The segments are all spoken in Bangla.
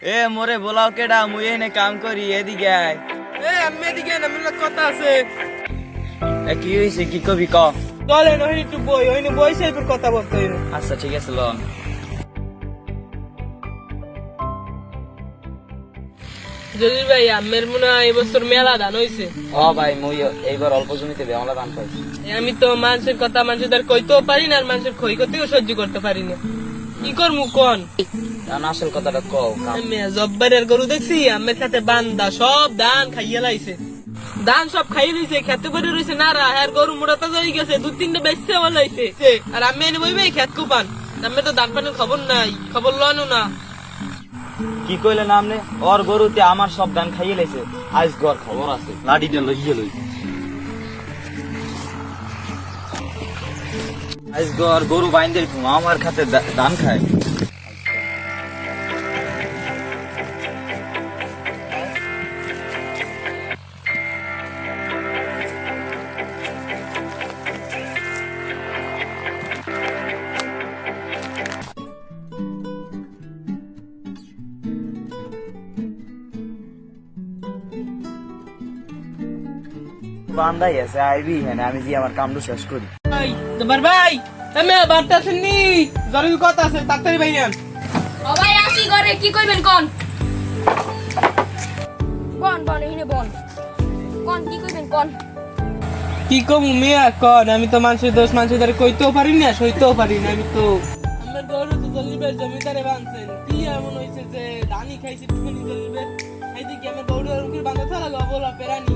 এ মোরে বলাও কেডা মুই এনে কাম করি এদিকে এ আমি এদিকে না মিলা কথা আছে। এ কি হইছে কি কবি ক? দলে নহিনি তুই বই হইনি বই সাইবের কথা বলতে আচ্ছা ঠিক আছে লন। জলিল ভাই আমের মনে হয় এবছর মেলা ধান হইছে। হ ভাই মুই এইবার অল্প জমিতে বেমলা দান পাইছি। আমি তো মানুষের কথা মানুষের কইতেও পারি না আর মানুষের ক্ষয় করতেও সহ্য করতে পারি না। কি করমু কোন? আসল কথাটা কও আমি জব্বারের গরু দেখছি আমের খাতে বান্দা সব ধান খাইয়ে লাইছে। ধান সব খাইয়ে দিছে খেতে করে রয়েছে না রা হ্যার গরু মোড়াতে যাই গেছে দু তিনটে বেচছে বলাইছে আর আমি এনে বইবে খেত কুপান। আমি তো ধান পানের খবর নাই খবর লনও না। কি কইলে নাম আপনি ওর গরুতে আমার সব ধান খাইয়ে লাইছে। আজ গর খবর আছে। লাডিটা লইয়ে লই আজ গর গরু বাইন্দে আমার খাতে দান ধান খায়। বান্দাই আছে আইবি হ্যাঁ আমি যে আমার কামটা শেষ করি। ভাই জব্বার ভাই আমি বার্তা শুননি জরুরি কথা আছে তাড়াতাড়ি ভাই নেন সবাই আসি ঘরে কি করবেন কোন? কোন কোন এখানে বল কোন কি করবেন কোন? কি কম মিয়া কন আমি তো মানুষের দোষ মানুষের দ্বারা কইতেও পারি না সইতেও পারি না আমি তো আমার গরু তো জলিবের জমিদারে বানছেন। কি এমন হয়েছে যে ধানি খাইছে তুমি জলিবের? এইদিকে আমার গরু আর উকির বান্ধা থালা গবলা পেরানি।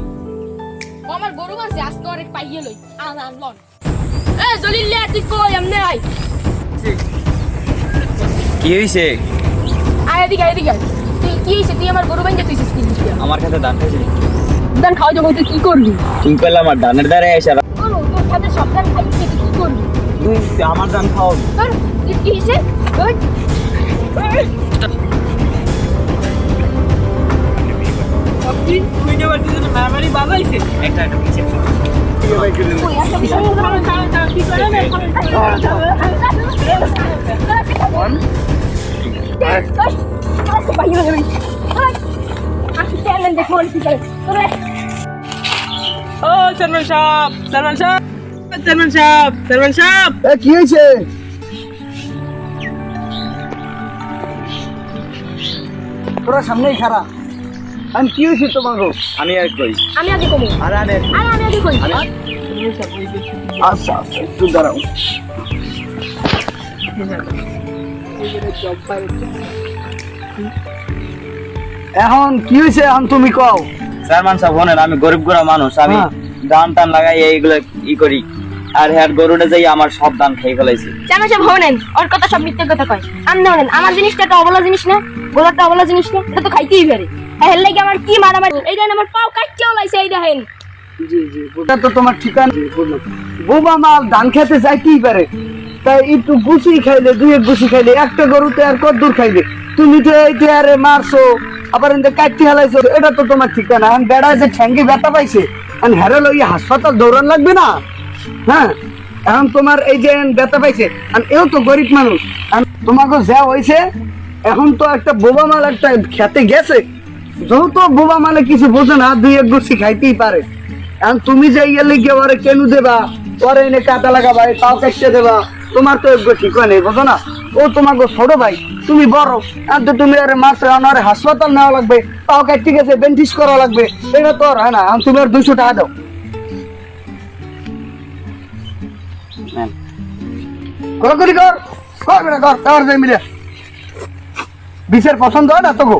ও আমার গরু বানছে আজকে অনেক পাইয়ে লই। আন আন লন। এ জলিল্লা তুই কই? এমনে আই কি হইছে? আয় এদিকে এদিকে। তুই কি হইছে? তুই আমার গরু বাইন্দা তুইছিস কি? আমার খাতে ধান খাইছিলি? দান খাওয়া যাব তুই কি করবি? তুই পেলে আমার ধানের দ্বারে এসে তোর সাথে সব দান খাইছিস তুই কি করবি? তুই আমার ধান খাও তোর কি হইছে? মারামারি বাজাইছে? একটা একটা পিছে ও সালমান সাহেব সালমান সাহেব সালমান সাহেব সালমান সাহেব। কি হয়েছে? তোরা সামনেই খারাপ আমি কি হয়েছে তোমাকে আমি আর কই? আমি আগে কমু। আরে আরে আরে আমি আগে কই? আচ্ছা আচ্ছা একটু দাঁড়াও। এখন কি হয়েছে? এখন তুমি কও। সারমান সাহেব বলেন আমি গরিব গোড়া মানুষ আমি হ্যাঁ। ধান টান লাগাই এইগুলো ই করি। আর হ্যাঁ গরুটা যাই আমার সব ধান খাই ফেলাইছে। কেন সব হনেন ওর কথা সব মিথ্যে কথা কয়। আমি হনেন আমার জিনিসটা একটা অবলা জিনিস না গোলাটা অবলা জিনিস না এটা তো খাইতেই পারে। এর লাগে আমার কি মারামারি? এই দেখেন আমার পাও কাটতে ওলাইছে এই দেখেন। জি জি ওটা তো তোমার ঠিকানা। বোমা মাল ধান খেতে চাইতেই পারে? তাই একটু গুছি খাইলে দুই এক গুছি খাইলে একটা গরুতে আর কদ্দুর খাইলে তুমি তো এই আরে মারছো আবার এতে কাটতে হালাইছো এটা তো তোমার ঠিকানা। আমি বেড়া যে ঠ্যাঙ্গি ব্যথা পাইছে আমি হেরে লই হাসপাতাল দৌড়ান লাগবে না? হ্যাঁ? এখন তোমার এই যে ব্যথা পাইছে আর এও তো গরিব মানুষ। আর তোমাকে যা হয়েছে এখন তো একটা বোবা মাল একটা খেতে গেছে। যেহেতু বোবা মানে কিছু বোঝে না, দুই এক গুছি খাইতেই পারে। এখন তুমি যে ইয়ে লিখে ওরে কেন দেবা? ওরে এনে কাটা লাগাবা তাও কাটতে দেবা। তোমার তো এক ঠিক নাই, বুঝো না? ও তোমাকে ছোট ভাই, তুমি বড়। আর তো তুমি আরে মারছে আরে হাসপাতাল নেওয়া লাগবে, তাও কাটতে গেছে বেন্টিস করা লাগবে। এটা তো হয় না, এখন তুমি আর দুশো টাকা দাও। কর করি কর বেটা কর কর যাই মিলে। বিচার পছন্দ হয় না তোকে?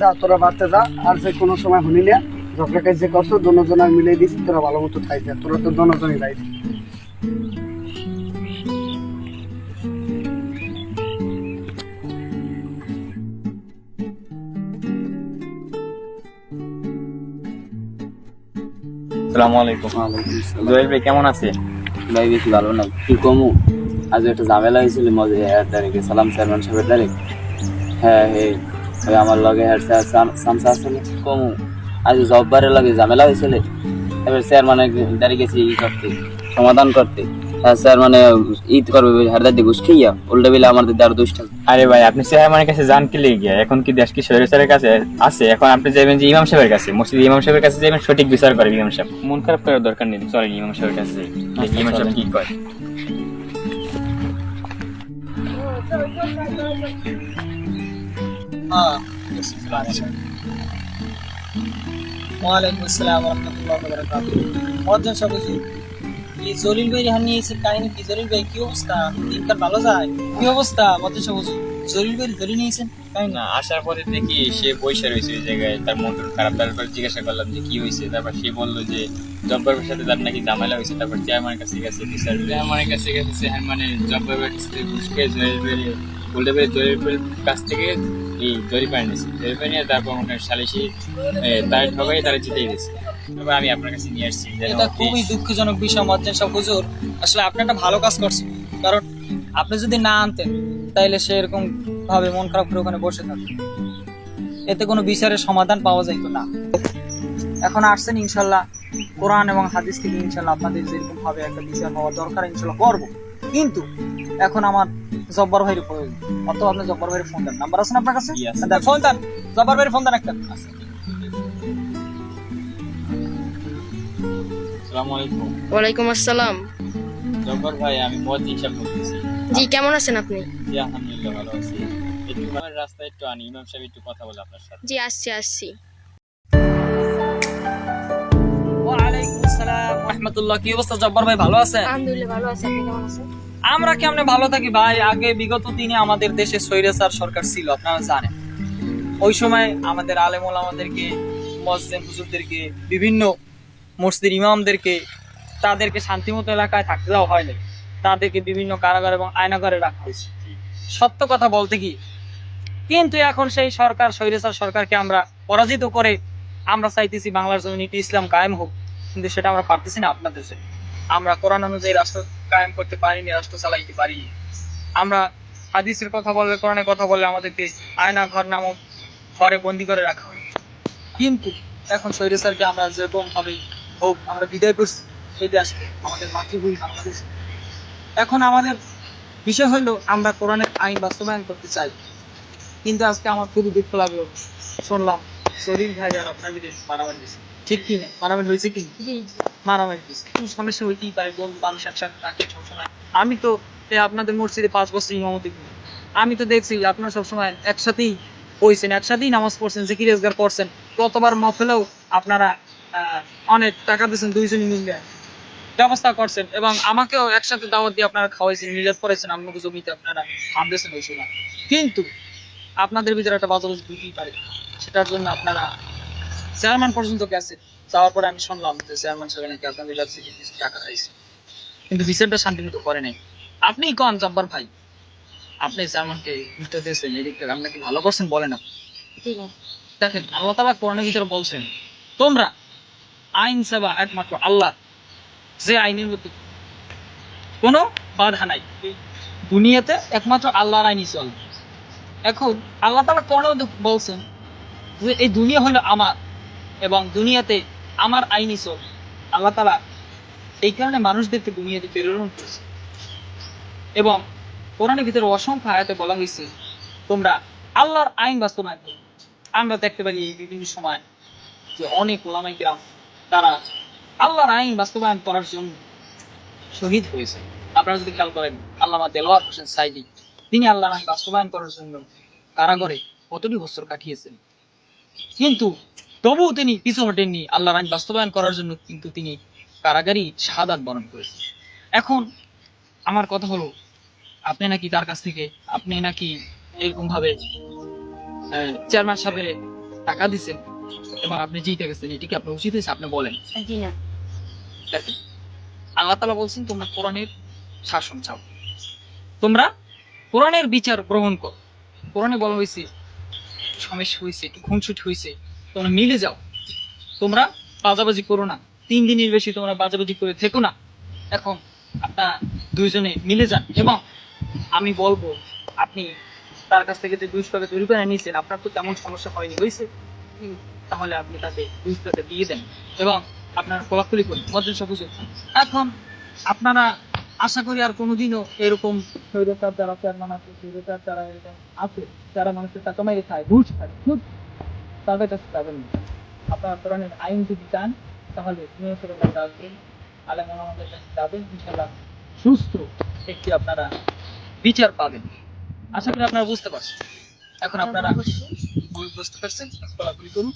যা তোরা বাড়তে যা আর যে কোনো সময় শুনি না। ঝগড়াকে যে করছ দোনোজন আর মিলে দিছি তোরা ভালো মতো খাই যা তোরা তো দোনোজনই যাই আসসালামু আলাইকুম জয়েল ভাই কেমন আছে ভাই বেশি ভালো না। কি কমু? আজ একটা ঝামেলা হয়েছিল মজা সালাম চেয়ারম্যান সাহেবের তারিখ। হ্যাঁ হে ওই আমার লগে হেয়ার সামসা আসলে কমু আজ জব্বারের লগে ঝামেলা হয়েছিল এবার স্যার মানে দাঁড়িয়ে তারিখে ই করতে সমাধান করতে। স্যার মানে ঈদ করবে হারদার দিয়ে ঘুষ খাইয়া উল্টা বেলা আমাদের আরও দুষ্টা আরে ভাই আপনি স্যার চেয়ারম্যানের কাছে যান কি লেগে গিয়া এখন কি দেশ কি স্বৈরাচারের কাছে আছে? এখন আপনি যাবেন যে ইমাম সাহেবের কাছে মসজিদ ইমাম সাহেবের কাছে যাবেন সঠিক বিচার করে ইমাম সাহেব। মন খারাপ করার দরকার নেই চলেন ইমাম সাহেবের কাছে। দেখি ইমাম সাহেব কি কয়। ওয়ালাইকুম আসসালাম জলিল ভাই জলিল ভাই জলিল ভাই আসার পরে দেখি সে বসে রয়েছে ওই জায়গায়, তার মন খারাপ, তারপর জিজ্ঞাসা করলাম যে কি হয়েছে? তারপর সে বলল যে জব্বারের সাথে তার নাকি ঝামেলা হয়েছে। তারপর চেয়ারম্যানের কাছে গেছে বিচার চেয়ারম্যানের কাছে গেছে মানে জব্বারের কাছ থেকে ঘুষ খেয়ে পেরে জয়ের কাছ থেকে এই জরিপানি নিয়েছে জরিপানি নিয়ে তারপর মনে হয় সালিশি তার ঠকাই তারা জিতেই গেছে তারপর আমি আপনার কাছে নিয়ে আসছি এটা খুবই দুঃখজনক বিষয় মহাজন সব হুজুর আসলে আপনি একটা ভালো কাজ করছেন। কারণ আপনি যদি না আনতেন তাইলে সে এরকম ভাবে মন খারাপ করে ওখানে বসে থাকতো। এতে কোনো বিচারের সমাধান পাওয়া যাইত না। এখন আসছেন ইনশাল্লাহ কোরআন এবং হাদিস থেকে ইনশাল্লাহ আপনাদের যেরকম ভাবে একটা বিচার হওয়া দরকার ইনশাল্লাহ করব। কিন্তু এখন আমার জব্বার ভাইয়ের প্রয়োজন অত আপনি জব্বার ভাইয়ের ফোন দেন। নাম্বার আছে না আপনার কাছে? ফোন দেন। জব্বার ভাইয়ের ফোন দেন একটা। আসসালামু আলাইকুম। ওয়ালাইকুম আসসালাম। জব্বার ভাই আমি মদ হিসাব করতেছি। জি কেমন আছেন আপনি? জি আলহামদুলিল্লাহ ভালো আছি। একটু আমার রাস্তায় একটু আনি ইমাম সাহেব একটু কথা বলে আপনার সাথে। জি আসছি আসছি। ওয়ালাইকুম আসসালাম। রহমতুল্লাহ কি অবস্থা জব্বার ভাই ভালো আছেন? আলহামদুলিল্লাহ ভালো আছি। আপনি কেমন আছেন? আমরা কেমনে ভালো থাকি ভাই? আগে বিগত দিনে আমাদের দেশে স্বৈরাচার সরকার ছিল, আপনারা জানেন। ওই সময় আমাদের আলেমুল আমাদেরকে মসজিদ হুজুরদেরকে, বিভিন্ন মসজিদের ইমামদেরকে, তাদেরকে শান্তিমতো এলাকায় থাকতে দেওয়া হয়নি। তাদেরকে বিভিন্ন কারাগার এবং আয়নাগারে রাখা হয়েছে। সত্য কথা বলতে কি, কিন্তু এখন সেই সরকার স্বৈরাচার সরকারকে আমরা পরাজিত করে আমরা চাইতেছি বাংলার জমিন একটি ইসলাম কায়েম হোক। কিন্তু সেটা আমরা পারতেছি না আপনাদের আমরা কোরআন অনুযায়ী রাষ্ট্র কায়েম করতে পারিনি, রাষ্ট্র চালাইতে পারি আমরা হাদিসের কথা বললে, কোরআনের কথা বললে আমাদেরকে আয়না, ঘর নামক ঘরে বন্দি করে রাখা হয়। কিন্তু এখন স্বৈরাচারকে আমরা যেরকম ভাবে হোক, আমরা বিদায় করছি সেই দেশ আমাদের মাতৃভূমি বাংলাদেশ। এখন আমাদের বিষয় হলো আমরা কোরআনের আইন বাস্তবায়ন করতে চাই। কিন্তু আজকে আমার খুবই দুঃখ লাগল। শুনলাম শরীর ভাই আর আপনার বিদেশ মারামারি ঠিক কি না মারামারি হয়েছে কি? মারামারি সমস্যা হইতেই পারে মানুষ একসাথে থাকে সবসময় আমি তো আপনাদের মসজিদে পাঁচ বছর ইমামতি করি। আমি তো দেখছি আপনারা সবসময় একসাথেই হয়েছেন একসাথেই নামাজ পড়ছেন জিকির রোজগার করছেন। কতবার মফেলেও আপনারা অনেক টাকা দিয়েছেন দুইজনই মিলে। ব্যবস্থা করছেন এবং আমাকেও একসাথে দাওয়াত দিয়ে আপনারা খাওয়াইছেন নির্যাত করেছেন আমাকে জমিতে আপনারা আনতেছেন ওই সময়। কিন্তু আপনাদের ভিতরে একটা বাজার বুঝতেই পারে। সেটার জন্য আপনারা চেয়ারম্যান পর্যন্ত গেছে যাওয়ার পরে আমি শুনলাম যে চেয়ারম্যান সাহেব নাকি আপনাদের কাছ থেকে কিছু টাকা খাইছে কিন্তু বিচারটা শান্তি মতো করে নাই। আপনি কন জব্বার ভাই? আপনি চেয়ারম্যানকে বুঝতে দিয়েছেন এদিকটা আপনি কি ভালো করছেন বলেন না দেখেন আল্লাহ তালা কোরআনের ভিতরে বলছেন তোমরা আইন সেবা একমাত্র আল্লাহ। যে আইনের মধ্যে কোনো বাধা নাই। দুনিয়াতে একমাত্র আল্লাহর আইনই চলে। এখন আল্লাহ তালা কোরআনের মধ্যে বলছেন যে এই দুনিয়া হলো আমার এবং দুনিয়াতে আমার আইনই চল আল্লাহ তালা এই কারণে মানুষদেরকে দুনিয়াতে প্রেরণ করেছে। এবং কোরআনের ভিতরে অসংখ্য আয়াতে বলা হয়েছে, তোমরা আল্লাহর আইন বাস্তবায়ন করো। আমরা দেখতে পারি এই বিভিন্ন সময় যে অনেক ওলামাই গ্রাম তারা আল্লাহর আইন বাস্তবায়ন করার জন্য শহীদ হয়েছে। আপনারা যদি খেয়াল করেন, আল্লামা দেলোয়ার হোসেন সাইদি, তিনি আল্লাহর আইন বাস্তবায়ন করার জন্য কারাগারে কতটি বছর কাটিয়েছেন? কিন্তু তবুও তিনি পিছু হটেননি। আল্লাহর আইন বাস্তবায়ন করার জন্য কিন্তু তিনি কারাগারি শাহাদাত বরণ করেছেন। এখন আমার কথা হলো আপনি নাকি তার কাছ থেকে আপনি নাকি এরকম ভাবে চেয়ারম্যান সাহেবের টাকা দিছেন এবং আপনি জিতে গেছেন এটি কি আপনার উচিত হয়েছে? আপনি বলেন। জি না। আল্লাহ তালা বলছেন তোমরা কোরআনের শাসন চাও। তোমরা কোরআনের বিচার গ্রহণ করো। কোরআনে বলা হয়েছে সমস্যা হয়েছে একটু খুনসুটি হয়েছে। তোমরা মিলে যাও। তোমরা বাজাবাজি করো না। তিন দিনের বেশি তোমরা বাজাবাজি করে থেকো না। এখন আপনারা দুইজনে মিলে যান এবং আমি বলব আপনি তার কাছ থেকে যে দুইশো টাকা তৈরি করে নিয়েছেন আপনার তো তেমন সমস্যা হয়নি হয়েছে তাহলে আপনি তাকে দুইশো টাকা দিয়ে দেন এবং আপনার খোলাখুলি করুন মধ্যে সবুজ এখন আপনারা আশা করি আর কোনোদিনও এরকম স্বৈরতার যারা চেয়ারম্যান আছে স্বৈরতার যারা এরকম আছে যারা মানুষের টাকা মেরে খায় ঘুষ খায় সুদ তাদের কাছে যাবেন না। আপনার ধরনের আইন যদি চান, তাহলে কাছে যাবেন সুস্থ একটি আপনারা বিচার পাবেন। আশা করি আপনারা বুঝতে পারছেন। এখন আপনারা বুঝতে পারছেন খোলাখুলি করুন